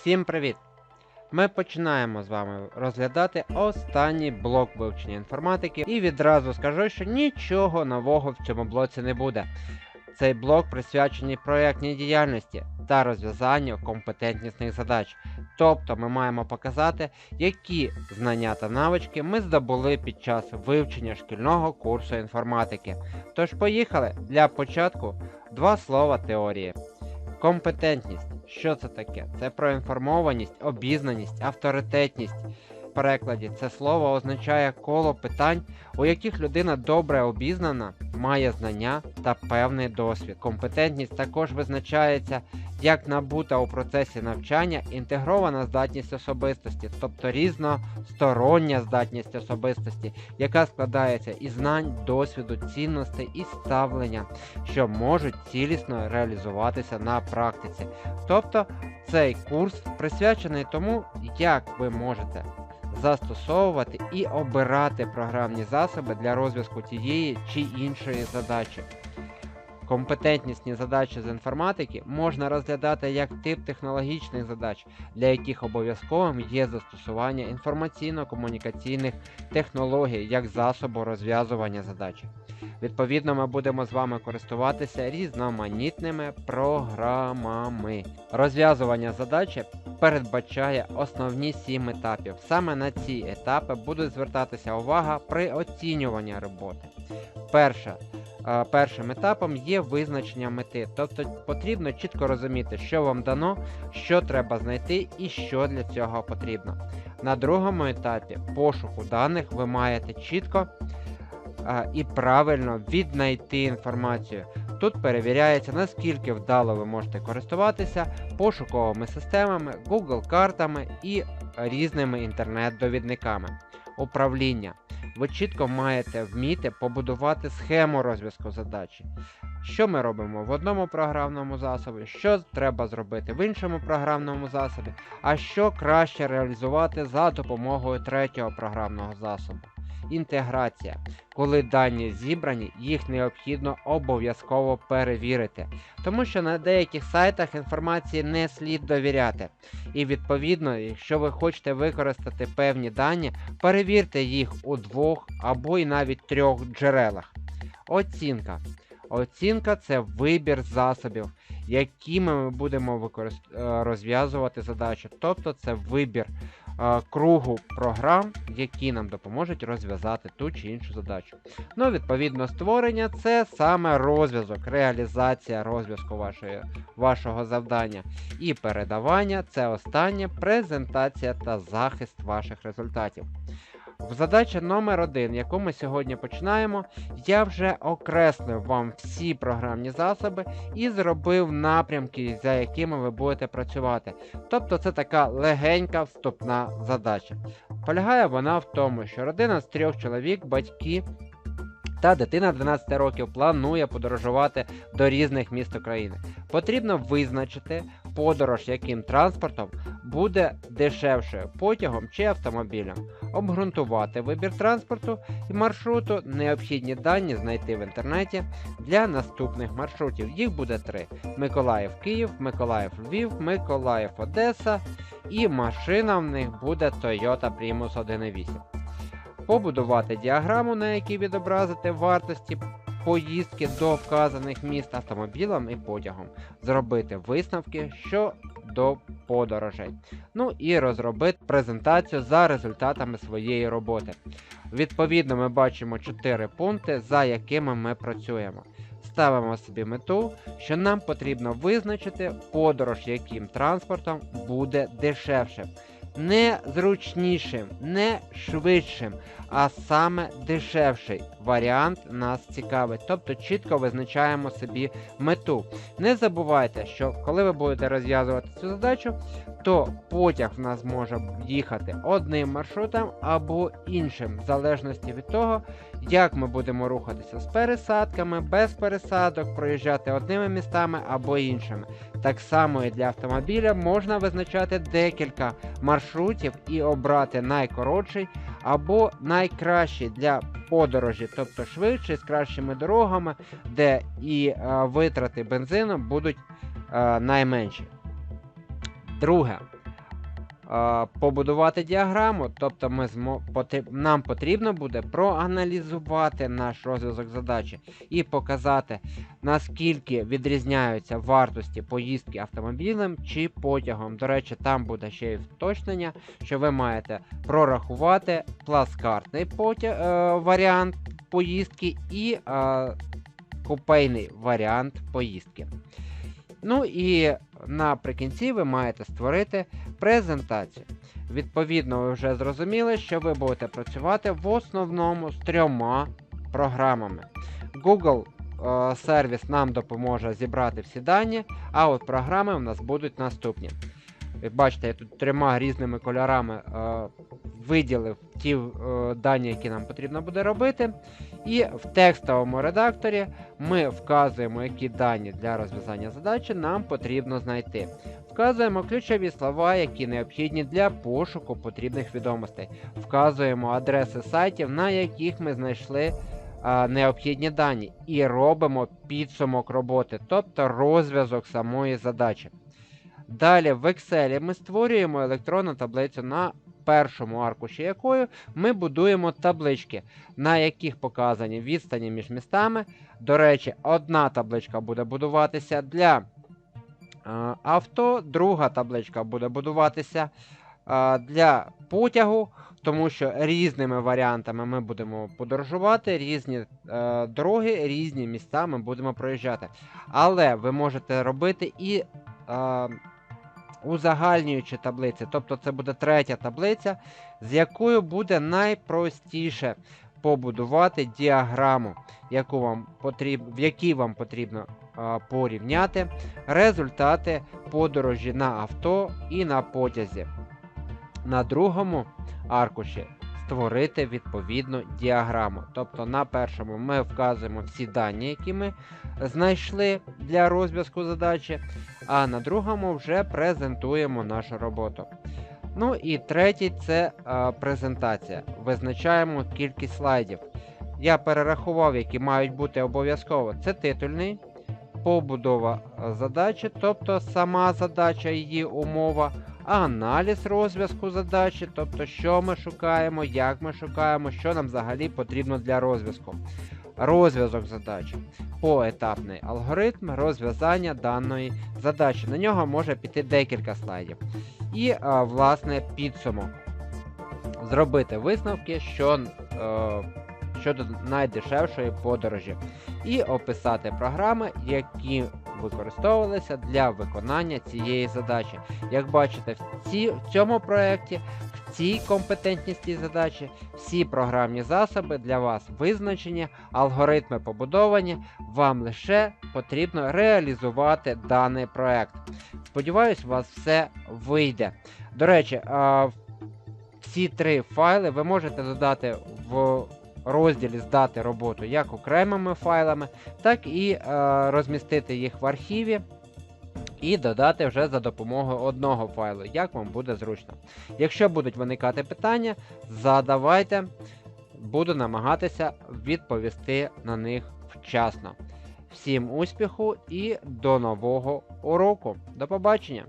Всім привіт! Ми починаємо з вами розглядати останній блок вивчення інформатики і відразу скажу, що нічого нового в цьому блоці не буде. Цей блок присвячений проєктній діяльності та розв'язанню компетентнісних задач. Тобто ми маємо показати, які знання та навички ми здобули під час вивчення шкільного курсу інформатики. Тож поїхали! Для початку два слова теорії. Компетентність. Що це таке? Це проінформованість, обізнаність, авторитетність. В перекладі це слово означає коло питань, у яких людина добре обізнана, має знання та певний досвід. Компетентність також визначається як набута у процесі навчання інтегрована здатність особистості, тобто різностороння здатність особистості, яка складається із знань, досвіду, цінностей і ставлення, що можуть цілісно реалізуватися на практиці. Тобто цей курс присвячений тому, як ви можете застосовувати і обирати програмні засоби для розв'язку тієї чи іншої задачі. Компетентнісні задачі з інформатики можна розглядати як тип технологічних задач, для яких обов'язковим є застосування інформаційно-комунікаційних технологій як засобу розв'язування задачі. Відповідно, ми будемо з вами користуватися різноманітними програмами. Розв'язування задачі передбачає основні сім етапів. Саме на ці етапи буде звертатися увага при оцінюванні роботи. Перша першим етапом є визначення мети. Тобто потрібно чітко розуміти, що вам дано, що треба знайти і що для цього потрібно. На другому етапі пошуку даних ви маєте чітко і правильно віднайти інформацію. Тут перевіряється, наскільки вдало ви можете користуватися пошуковими системами, Google картами і різними інтернет-довідниками. Управління ви чітко маєте вміти побудувати схему розв'язку задачі. Що ми робимо в одному програмному засобі, що треба зробити в іншому програмному засобі, а що краще реалізувати за допомогою третього програмного засобу. Інтеграція. Коли дані зібрані, їх необхідно обов'язково перевірити, тому що на деяких сайтах інформації не слід довіряти. І відповідно, якщо ви хочете використати певні дані, перевірте їх у двох або й навіть трьох джерелах. Оцінка. Оцінка це вибір засобів, якими ми будемо. Е, розв'язувати задачу. Тобто це вибір кругу програм, які нам допоможуть розв'язати ту чи іншу задачу. Ну, відповідно, створення це саме розв'язок, реалізація розв'язку вашої, вашого завдання. І передавання це остання презентація та захист ваших результатів. В задачі номер 1 яку ми сьогодні починаємо, я вже окреслив вам всі програмні засоби і зробив напрямки, за якими ви будете працювати. Тобто це така легенька вступна задача. Полягає вона в тому, що родина з трьох чоловік, батьки та дитина 12 років планує подорожувати до різних міст України. Потрібно визначити подорож, яким транспортом буде дешевшою потягом чи автомобілем, обґрунтувати вибір транспорту і маршруту, необхідні дані знайти в інтернеті для наступних маршрутів. Їх буде три: Миколаїв Київ, Миколаїв Львів, Миколаїв Одеса і машина в них буде Toyota Primus 1.8 побудувати діаграму, на якій відобразити вартості поїздки до вказаних міст автомобілем і потягом, зробити висновки щодо подорожей. Ну і розробити презентацію за результатами своєї роботи. Відповідно, ми бачимо 4 пункти, за якими ми працюємо. Ставимо собі мету, що нам потрібно визначити подорож, яким транспортом буде дешевшим не зручнішим, не швидшим, а саме дешевший варіант нас цікавить. Тобто чітко визначаємо собі мету. Не забувайте, що коли ви будете розв'язувати цю задачу, то потяг в нас може їхати одним маршрутом або іншим, в залежності від того, як ми будемо рухатися з пересадками, без пересадок, проїжджати одними містами або іншими. Так само і для автомобіля можна визначати декілька маршрутів і обрати найкоротший або найкращий для подорожі, тобто швидший, з кращими дорогами, де і е, витрати бензину будуть е, найменші. Друге. Побудувати діаграму, тобто ми змо, потріб, нам потрібно буде проаналізувати наш розв'язок задачі і показати, наскільки відрізняються вартості поїздки автомобілем чи потягом. До речі, там буде ще й вточнення, що ви маєте прорахувати пласкартний потяг, е, варіант поїздки і е, купейний варіант поїздки. Ну і наприкінці ви маєте створити презентацію. Відповідно, ви вже зрозуміли, що ви будете працювати в основному з трьома програмами. Google е, сервіс нам допоможе зібрати всі дані, а от програми у нас будуть наступні. Бачите, я тут трьома різними кольорами е, виділив ті е, дані, які нам потрібно буде робити. І в текстовому редакторі ми вказуємо, які дані для розв'язання задачі нам потрібно знайти. Вказуємо ключові слова, які необхідні для пошуку потрібних відомостей. Вказуємо адреси сайтів, на яких ми знайшли а, необхідні дані, і робимо підсумок роботи, тобто розв'язок самої задачі. Далі в Excel ми створюємо електронну таблицю, на першому аркуші якої ми будуємо таблички, на яких показані відстані між містами. До речі, одна табличка буде будуватися для е, авто, друга табличка буде будуватися е, для потягу, тому що різними варіантами ми будемо подорожувати, різні е, дороги, різні міста ми будемо проїжджати. Але ви можете робити і. Е, узагальнюючі таблиці, тобто це буде третя таблиця, з якою буде найпростіше побудувати діаграму, яку вам потріб... в якій вам потрібно а, порівняти результати подорожі на авто і на потязі. На другому аркуші створити відповідну діаграму. Тобто на першому ми вказуємо всі дані, які ми знайшли для розв'язку задачі, а на другому вже презентуємо нашу роботу. Ну і третій це а, презентація. Визначаємо кількість слайдів. Я перерахував, які мають бути обов'язково. Це титульний, побудова задачі, тобто сама задача, її умова, аналіз розв'язку задачі, тобто що ми шукаємо, як ми шукаємо, що нам взагалі потрібно для розв'язку. Розв'язок задачі. Поетапний алгоритм розв'язання даної задачі. На нього може піти декілька слайдів. І, а, власне, підсумок. Зробити висновки, що, е, щодо найдешевшої подорожі. І описати програми, які використовувалися для виконання цієї задачі. Як бачите, в, ці, в цьому проєкті, в цій компетентністій задачі, всі програмні засоби для вас визначені, алгоритми побудовані, вам лише потрібно реалізувати даний проєкт. Сподіваюсь, у вас все вийде. До речі, всі три файли ви можете додати в розділі здати роботу як окремими файлами, так і е, розмістити їх в архіві. І додати вже за допомогою одного файлу, як вам буде зручно. Якщо будуть виникати питання, задавайте, буду намагатися відповісти на них вчасно. Всім успіху і до нового уроку. До побачення!